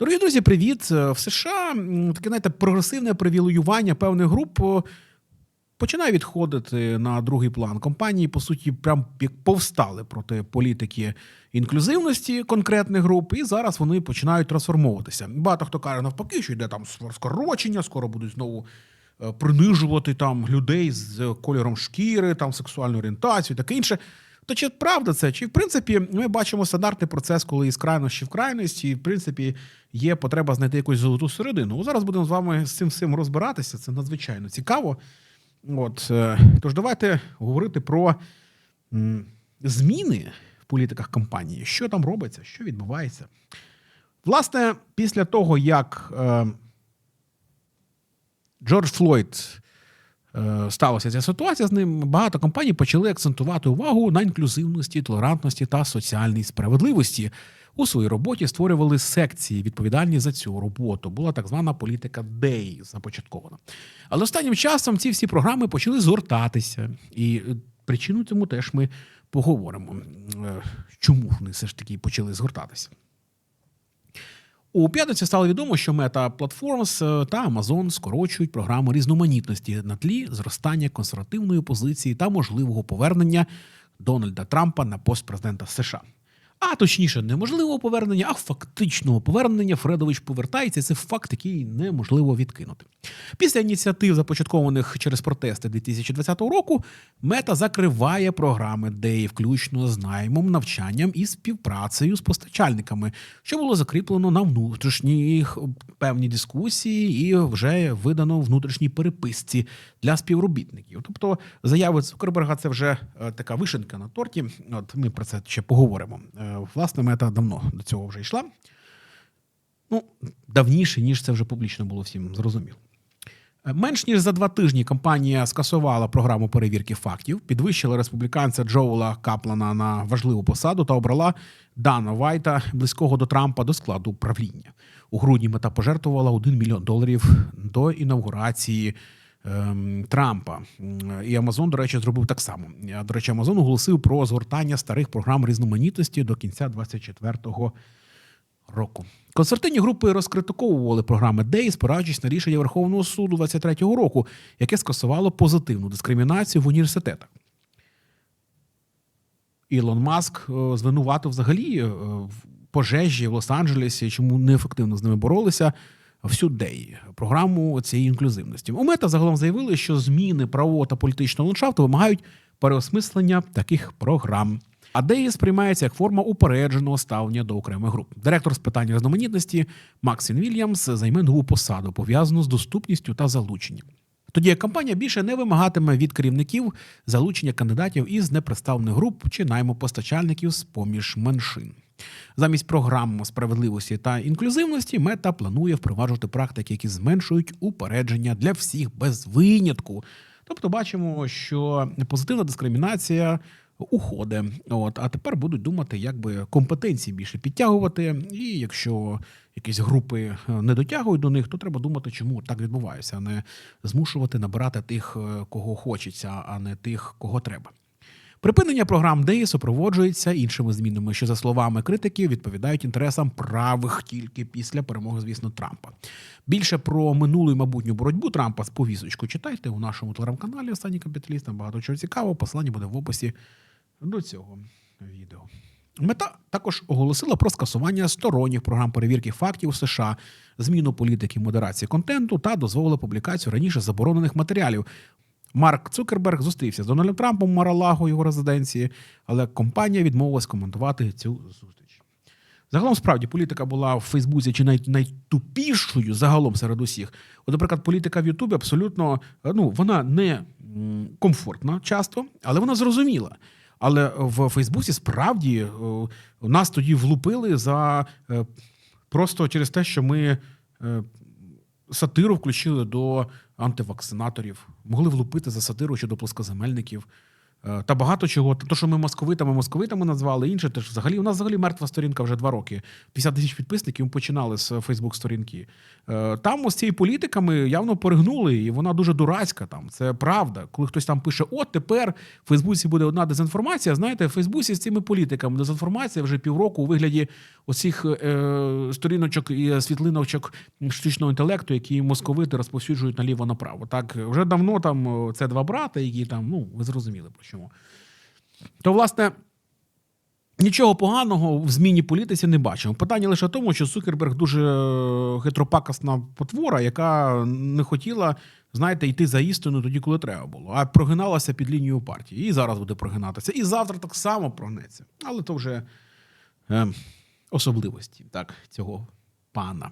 Дорогі друзі, привіт! В США таке знаєте, прогресивне привілеювання певних груп починає відходити на другий план. Компанії, по суті, прям як повстали проти політики інклюзивності конкретних груп, і зараз вони починають трансформовуватися. Багато хто каже навпаки, що йде там скорочення, скоро будуть знову. е, Принижувати там людей з кольором шкіри, там сексуальну орієнтацію, таке інше. То чи правда це? Чи в принципі ми бачимо стандартний процес, коли із крайності в крайності, і в принципі є потреба знайти якусь золоту середину? Ну, зараз будемо з вами з цим всім розбиратися. Це надзвичайно цікаво. От е, тож давайте говорити про зміни в політиках компанії, що там робиться, що відбувається. Власне, після того, як е, Джордж Флойд сталася ця ситуація з ним, багато компаній почали акцентувати увагу на інклюзивності, толерантності та соціальній справедливості. У своїй роботі створювали секції, відповідальні за цю роботу. Була так звана політика DEI започаткована. Але останнім часом ці всі програми почали згортатися, і е, причину цьому теж ми поговоримо. Е, Чому вони все ж таки почали згортатися? У п'ятницю стало відомо, що Meta Platforms та Amazon скорочують програму різноманітності на тлі зростання консервативної позиції та можливого повернення Дональда Трампа на пост президента США. А точніше, не можливого повернення, а фактичного повернення Фредович повертається. Це факт, який неможливо відкинути. Після ініціатив, започаткованих через протести 2020 року, мета закриває програми, де включно з наймом, навчанням і співпрацею з постачальниками, що було закріплено на внутрішній певній дискусії і вже видано внутрішній переписці для співробітників. Тобто заяви Цукерберга це вже е, така вишенка на торті. От ми про це ще поговоримо. Власне, мета давно до цього вже йшла. Ну, давніше, ніж це вже публічно було всім зрозуміло. Е, Менш ніж за два тижні компанія скасувала програму перевірки фактів, підвищила республіканця Джоула Каплана на важливу посаду та обрала Дана Вайта, близького до Трампа, до складу управління. У грудні мета пожертвувала 1 мільйон доларів до інаугурації Трампа. І Амазон, до речі, зробив так само. До речі, Амазон оголосив про згортання старих програм різноманітності до кінця 24-го року. Консертинні групи розкритиковували програми ДЕЙ, спираючись на рішення Верховного суду 23-го року, яке скасувало позитивну дискримінацію в університетах. Ілон Маск е, звинуватив взагалі е, пожежі в Лос-Анджелесі, чому неефективно з ними боролися. Всю ДЕЙ, програму цієї інклюзивності. У мета загалом заявили, що зміни правового та політичного ландшафту вимагають переосмислення таких програм. А ДЕІ сприймається як форма упередженого ставлення до окремих груп. Директор з питань різноманітності Максін Вільямс займе нову посаду, пов'язану з доступністю та залученням. Тоді як компанія більше не вимагатиме від керівників залучення кандидатів із непредставлених груп чи найму постачальників з поміж меншин. Замість програм справедливості та інклюзивності мета планує впроваджувати практики, які зменшують упередження для всіх без винятку. Тобто, бачимо, що позитивна дискримінація уходить. От, а тепер будуть думати, як би компетенції більше підтягувати. І якщо якісь групи е, не дотягують до них, то треба думати, чому так відбувається, а не змушувати набирати тих, е, кого хочеться, а не тих, кого треба. Припинення програм ДЕІ супроводжується іншими змінами, що, за словами критиків, відповідають інтересам правих тільки після перемоги, звісно, Трампа. Більше про минулу і майбутню боротьбу Трампа з повісочку читайте у нашому телеграм-каналі Останній капіталіст. Там багато чого цікавого. Посилання буде в описі до цього відео. Мета також оголосила про скасування сторонніх програм перевірки фактів США, зміну політики модерації контенту та дозволила публікацію раніше заборонених матеріалів. Марк Цукерберг зустрівся з Дональдом Трампом у Маралаго його резиденції, але компанія відмовилась коментувати цю зустріч. Загалом, справді, політика була в Фейсбуці чи най, найтупішою загалом серед усіх. От, наприклад, політика в Ютубі абсолютно ну, вона не комфортна часто, але вона зрозуміла. Але в Фейсбуці справді е, нас тоді влупили за е, просто через те, що ми е, сатиру включили до антивакцинаторів, могли влупити за сатиру щодо плоскоземельників. Е, Та багато чого. То, що ми московитами, московитами назвали, інше теж взагалі. У нас взагалі мертва сторінка вже два роки. 50 тисяч підписників ми починали з Фейсбук-сторінки. Е, Там ось цією політиками явно перегнули, і вона дуже дурацька. Там це правда. Коли хтось там пише: от тепер в Фейсбуці буде одна дезінформація. Знаєте, в Фейсбуці з цими політиками дезінформація вже півроку у вигляді оцих е, сторіночок і світлиночок штучного інтелекту, які московити розповсюджують наліво направо. Так вже давно там е, це два брати, які там, ну ви зрозуміли про чому. То, власне, нічого поганого в зміні політиці не бачимо. Питання лише в тому, що Цукерберг дуже е, хитропакасна потвора, яка не хотіла, знаєте, йти за істину тоді, коли треба було, а прогиналася під лінію партії. І зараз буде прогинатися. І завтра так само прогнеться. Але то вже е, особливості так, цього пана.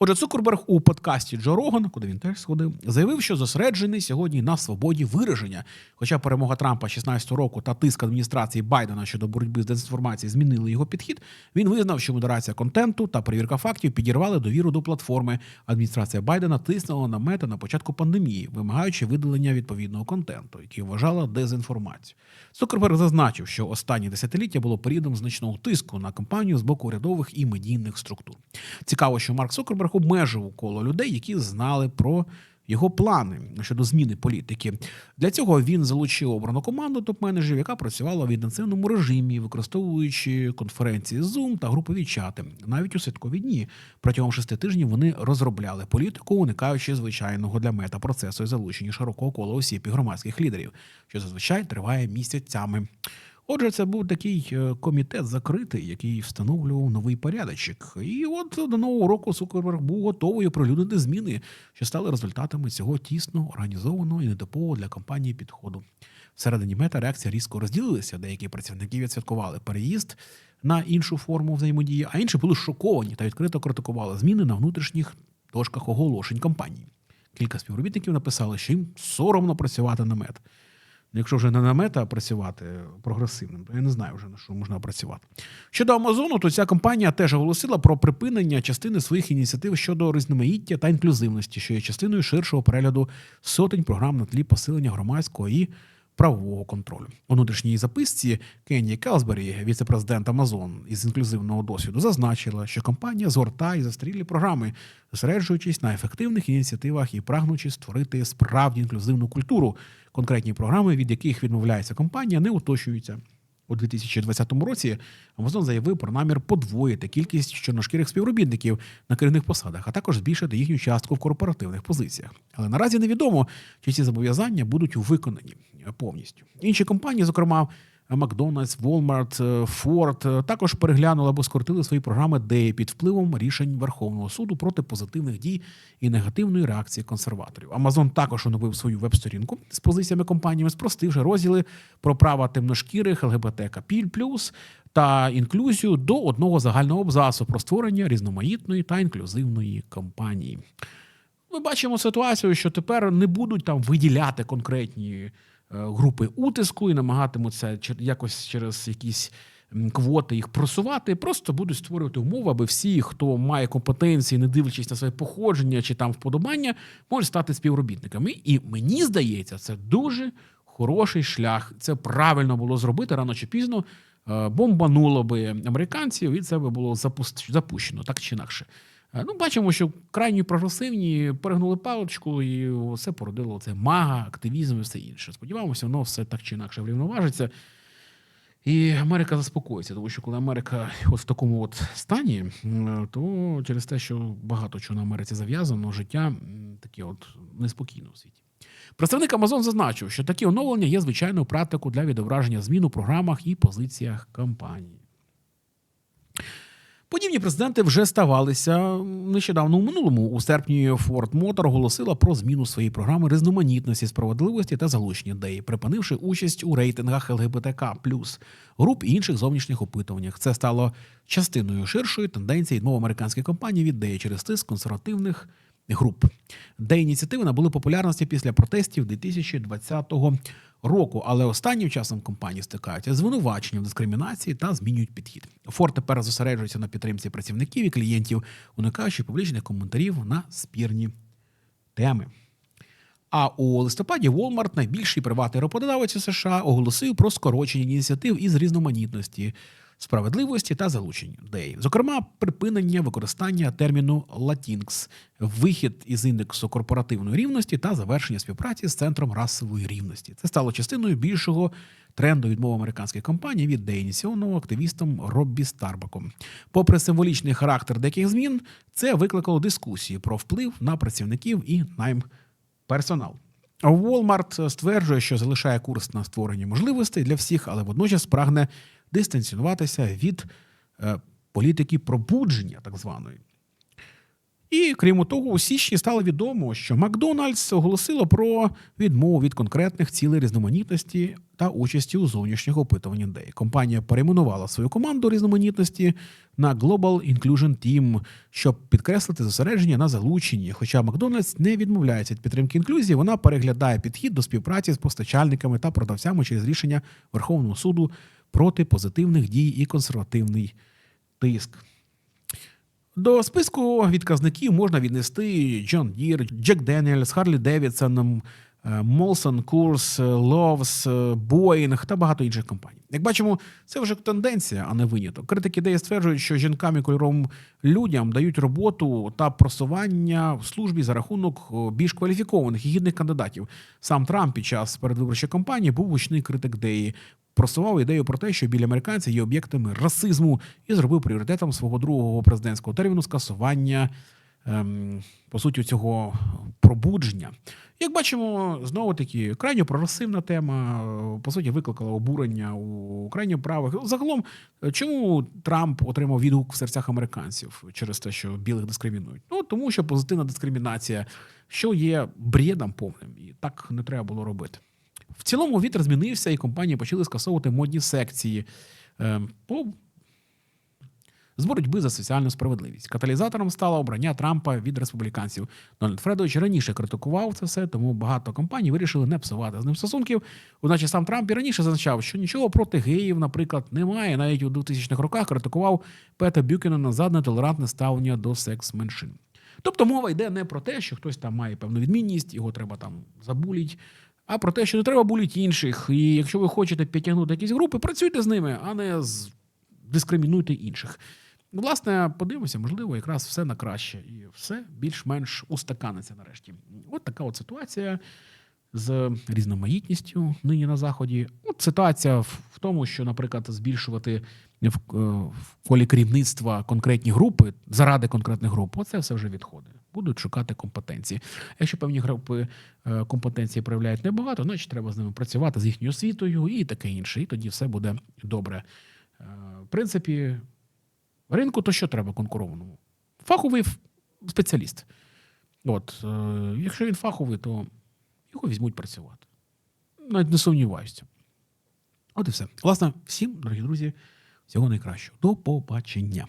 Отже, Цукерберг у подкасті Джо Роган, куди він теж сходив, заявив, що зосереджений сьогодні на свободі вираження. Хоча перемога Трампа 16 року та тиск адміністрації Байдена щодо боротьби з дезінформацією змінили його підхід. Він визнав, що модерація контенту та перевірка фактів підірвали довіру до платформи. Адміністрація Байдена тиснула на мета на початку пандемії, вимагаючи видалення відповідного контенту, який вважала дезінформацією. Цукерберг зазначив, що останні десятиліття було періодом значного тиску на кампанію з боку урядових і медійних структур. Цікаво, що Марк Цукерберг обмежив коло людей, які знали про його плани щодо зміни політики. Для цього він залучив обрану команду топ-менеджерів, яка працювала в інтенсивному режимі, використовуючи конференції Zoom та групові чати. Навіть у святкові дні протягом шести тижнів вони розробляли політику, уникаючи звичайного для мета процесу і залучення широкого кола осіб і громадських лідерів, що зазвичай триває місяцями. Отже, це був такий е, комітет закритий, який встановлював новий порядочок. І от до нового року Цукерберг був готовий оприлюднити зміни, що стали результатами цього тісно організованого і нетипового для компанії підходу. Всередині мета реакція різко розділилася. Деякі працівники відсвяткували переїзд на іншу форму взаємодії, а інші були шоковані та відкрито критикували зміни на внутрішніх дошках оголошень компанії. Кілька співробітників написали, що їм соромно працювати на мет. Ну, Якщо вже не на мета працювати прогресивним, то я не знаю вже на що можна працювати. Щодо Амазону, то ця компанія теж оголосила про припинення частини своїх ініціатив щодо різноманіття та інклюзивності, що є частиною ширшого перегляду сотень програм на тлі посилення громадського і правового контролю. У внутрішній записці Кенні Келсбері, віце-президент Амазон із інклюзивного досвіду, зазначила, що компанія згортає застрілі програми, зосереджуючись на ефективних ініціативах і прагнучи створити справді інклюзивну культуру. Конкретні програми, від яких відмовляється компанія, не уточнюються. У 2020 році Amazon заявив про намір подвоїти кількість чорношкірих співробітників на керівних посадах, а також збільшити їхню частку в корпоративних позиціях. Але наразі невідомо, чи ці зобов'язання будуть виконані повністю. Інші компанії, зокрема. Макдональдс, Walmart, Ford також переглянули або скоротили свої програми, де під впливом рішень Верховного суду проти позитивних дій і негативної реакції консерваторів. Амазон також оновив свою веб-сторінку з позиціями компаніями, спростивши розділи про права темношкірих, ЛГБТК плюс та інклюзію до одного загального абзацу про створення різноманітної та інклюзивної компанії. Ми бачимо ситуацію, що тепер не будуть там виділяти конкретні. Групи утиску і намагатимуться якось через якісь квоти їх просувати, просто будуть створювати умови, аби всі, хто має компетенції, не дивлячись на своє походження чи там вподобання, можуть стати співробітниками. І мені здається, це дуже хороший шлях. Це правильно було зробити рано чи пізно. Бомбануло би американців, і це би було запущено так чи інакше. Ну, бачимо, що крайні прогресивні перегнули паличку, і все породило це мага, активізм і все інше. Сподіваємося, воно все так чи інакше врівноважиться. І Америка заспокоїться, тому що коли Америка от в такому от стані, то через те, що багато чого на Америці зав'язано, життя таке от неспокійно в світі. Представник Амазон зазначив, що такі оновлення є звичайною практикою для відображення змін у програмах і позиціях компанії. Подібні президенти вже ставалися нещодавно у минулому. У серпні Ford Motor оголосила про зміну своєї програми різноманітності, справедливості та залучення ідеї, припинивши участь у рейтингах ЛГБТК груп і інших зовнішніх опитуваннях. Це стало частиною ширшої тенденції відмови американської компанії від ідеї через тиск консервативних груп, де ініціативи набули популярності після протестів 2020 року. Але останнім часом компанії стикаються з звинуваченням дискримінації та змінюють підхід. Форд тепер зосереджується на підтримці працівників і клієнтів, уникаючи публічних коментарів на спірні теми. А у листопаді Walmart, найбільший приватний роботодавець у США, оголосив про скорочення ініціатив із різноманітності, справедливості та залучення ідей. Зокрема, припинення використання терміну Latinx, вихід із індексу корпоративної рівності та завершення співпраці з центром расової рівності. Це стало частиною більшого тренду відмови американських компаній від ідеї, ініційованого активістом Роббі Старбаком. Попри символічний характер деяких змін, це викликало дискусії про вплив на працівників і найм персонал. Walmart стверджує, що залишає курс на створення можливостей для всіх, але водночас прагне дистанціонуватися від е, політики пробудження, так званої. І крім того, у січні стало відомо, що Макдональдс оголосило про відмову від конкретних цілей різноманітності та участі у зовнішніх опитуваннях ідей. Компанія перейменувала свою команду різноманітності на Global Inclusion Team, щоб підкреслити зосередження на залученні. Хоча Макдональдс не відмовляється від підтримки інклюзії, вона переглядає підхід до співпраці з постачальниками та продавцями через рішення Верховного суду проти позитивних дій і консервативний тиск. До списку відказників можна віднести John Deere, Jack Daniels, Harley Davidson, е, Molson Coors, Lowe's, е, та багато інших компаній. Як бачимо, це вже тенденція, а не виняток. Критики ідеї стверджують, що жінкам і кольоровим людям дають роботу та просування в службі за рахунок більш кваліфікованих і гідних кандидатів. Сам Трамп під час передвиборчої кампанії був гучний критик ідеї. Просував ідею про те, що білі американці є об'єктами расизму, і зробив пріоритетом свого другого президентського терміну скасування ем, по суті цього пробудження. Як бачимо, знову таки крайньо прогресивна тема, е, по суті, викликала обурення у крайньо правих. Загалом, е, чому Трамп отримав відгук в серцях американців через те, що білих дискримінують? Ну тому, що позитивна дискримінація, що є бредом повним, і так не треба було робити. В цілому вітер змінився, і компанії почали скасовувати модні секції е, по з боротьби за соціальну справедливість. Каталізатором стало обрання Трампа від республіканців. Дональд Фредович раніше критикував це все, тому багато компаній вирішили не псувати з ним стосунків. Одначе сам Трамп і раніше зазначав, що нічого проти геїв, наприклад, немає. Навіть у 2000-х роках критикував Пета Бюкенена за нетолерантне ставлення до секс-меншин. Тобто мова йде не про те, що хтось там має певну відмінність, його треба там забуліть, а про те, що не треба булити інших. І якщо ви хочете підтягнути якісь групи, працюйте з ними, а не з... дискримінуйте інших. Ну, Власне, подивимося, можливо, якраз все на краще, і все більш-менш устаканиться нарешті. От така от ситуація з різноманітністю нині на заході. От ситуація в в тому, що, наприклад, збільшувати е, в колі керівництва конкретні групи заради конкретних груп, оце все вже відходить. Будуть шукати компетенції. Якщо певні групи е, компетенції проявляють небагато, значить треба з ними працювати з їхньою освітою і таке інше. І тоді все буде добре. Е, В принципі, ринку то що треба конкурованому? Фаховий спеціаліст. От, е, якщо він фаховий, то його візьмуть працювати. Навіть не сумніваюся. От і все. Власне, всім, дорогі друзі, всього найкращого. До побачення.